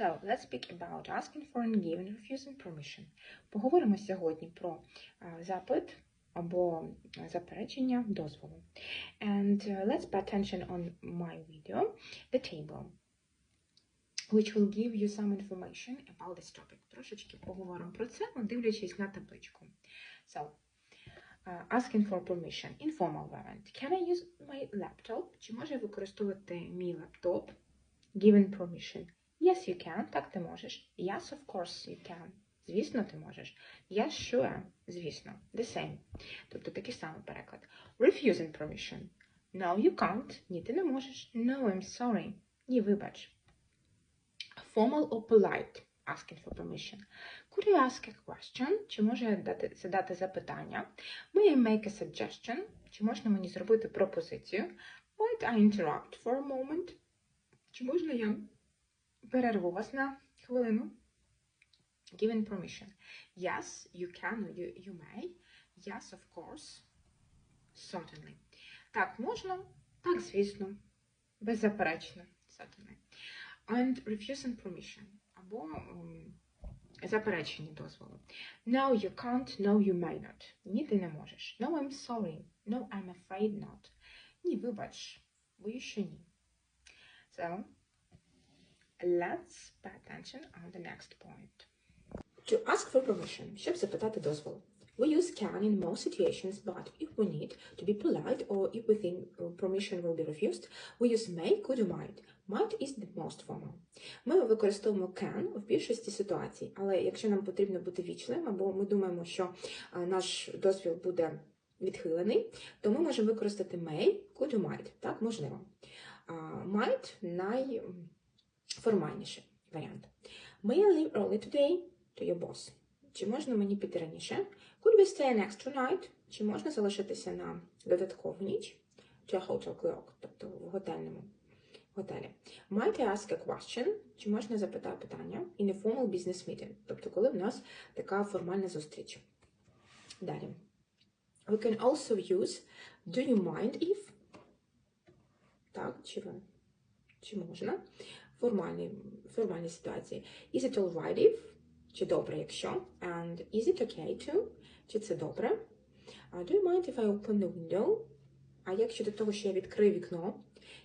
So, let's speak about asking for and giving, refusing permission. Поговоримо сьогодні про запит або заперечення дозволу. And uh, let's pay attention on my video, the table, which will give you some information about this topic. Трошечки поговоримо про це, дивлячись на табличку. So, uh, asking for permission, informal variant. Can I use my laptop? Чи можу я використовувати мій лаптоп? Given permission. Yes, you can. Так ти можеш. Yes, of course you can. Звісно, ти можеш. Yes, sure. Звісно. The same. Тобто такий самий переклад. Refusing permission. No, you can't. Ні, ти не можеш. No, I'm sorry. Ні, вибач. Formal or polite. Asking for permission. Could I ask a question? Чи можу дати, задати запитання? May I make a suggestion? Чи можна мені зробити пропозицію? Might I interrupt for a moment? Чи можна я перерву вас на хвилину? Given permission. Yes, you can you, you may. Yes, of course. Certainly. Так, можна? Так, звісно. Беззаперечно. Certainly. And refusing permission. Або м, заперечення дозволу. No, you can't. No, you may not. Ні, ти не можеш. No, I'm sorry. No, I'm afraid not. Ні, вибач. Боюсь, що ні. So, let's pay attention on the next point. To ask for permission, щоб запитати дозволу. We use can in most situations, but if we need to be polite or if we think uh, permission will be refused, we use may, could might. Might is the most formal. Ми використовуємо can в більшості ситуацій, але якщо нам потрібно бути вічливим, або ми думаємо, що наш дозвіл буде відхилений, то ми можемо використати may, could might. Так, можливо. Might найформальніший варіант. May I leave early today to your boss? Чи можна мені піти раніше? Could we stay an extra night? Чи можна залишитися на додаткову ніч? To a hotel clerk, тобто в готельному готелі. Might I ask a question? Чи можна запитати питання? In a formal business meeting, тобто коли в нас така формальна зустріч. Далі. We can also use do you mind if? Так, чи ви? Чи можна? Формальні, формальні ситуації. Is it alright? Чи добре, якщо? And is it okay to? Чи це добре? Uh, do you mind if I open the window? А як щодо того, що я відкрию вікно?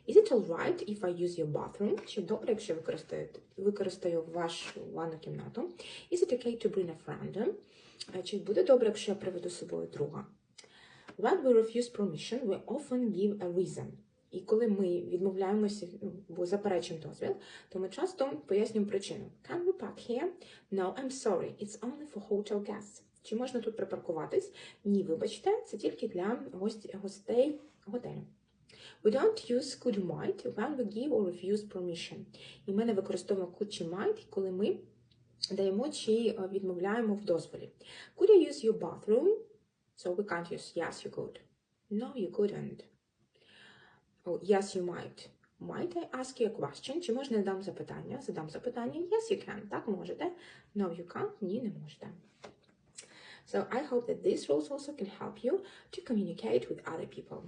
Is it alright if I use your bathroom? Чи добре, якщо використаю, використаю вашу ванну кімнату? Is it okay to bring a friend? Е, Чи буде добре, якщо я приведу з собою друга? When we refuse permission, we often give a reason. І коли ми відмовляємося або заперечуємо дозвіл, то ми часто пояснюємо причину. Can we park here? No, I'm sorry. It's only for hotel guests. Чи можна тут припаркуватись? Ні, вибачте, це тільки для гостей готелю. We don't use could might when we give or refuse permission. І ми не використовуємо could чи might, коли ми даємо чи е, відмовляємо в дозволі. Could I use your bathroom? So we can't use yes, you could. No, you couldn't. Oh, yes, you might. Might I ask you a question? Чи можна я дам запитання? Задам запитання. Yes, you can. Так, можете. No, you can't. Ні, не можете. So I hope that these rules also can help you to communicate with other people.